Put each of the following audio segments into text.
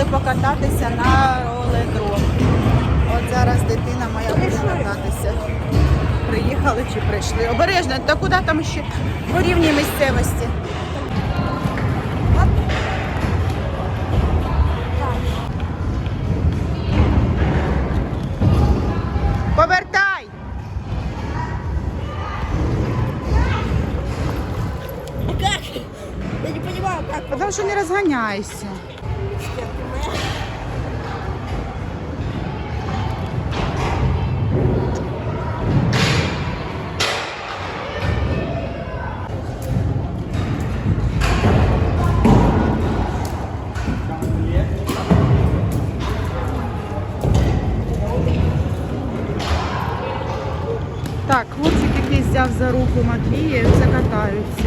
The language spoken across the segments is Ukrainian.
приїхали покататися на роледром. От зараз дитина моя буде кататися. Приїхали чи прийшли. Обережно, та куди там ще по рівній місцевості. Повертай! Как? Я не понимаю, как. Потому що не розганяйся. Так, хлопчик який взяв за руку Матвія і все катаються.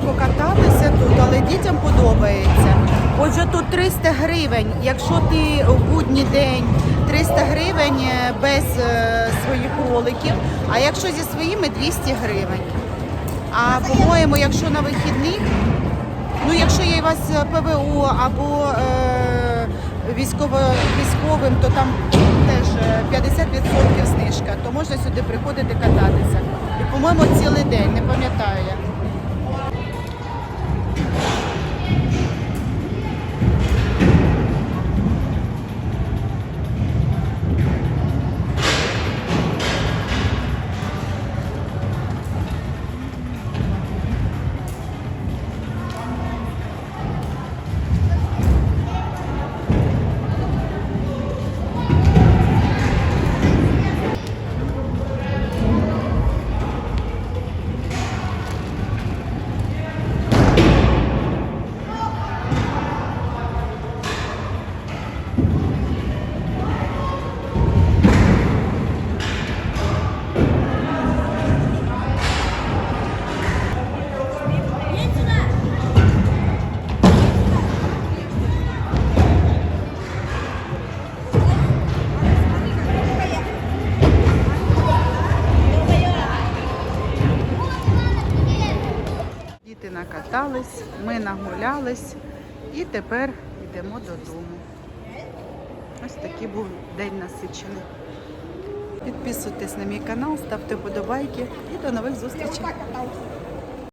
Так легко кататися тут, але дітям подобається. Отже, тут 300 гривень. Якщо ти в будній день 300 гривень е, без е, своїх роликів, а якщо зі своїми 200 гривень. А по-моєму, якщо на вихідних, ну якщо є у вас е, ПВО або е, військово, військовим, то там теж е, 50% знижка, то можна сюди приходити кататися. І, по-моєму, цілий день, не пам'ятаю я. Накатались, ми нагулялись і тепер йдемо додому. Ось такий був день насичений. Підписуйтесь на мій канал, ставте подобайки і до нових зустрічей.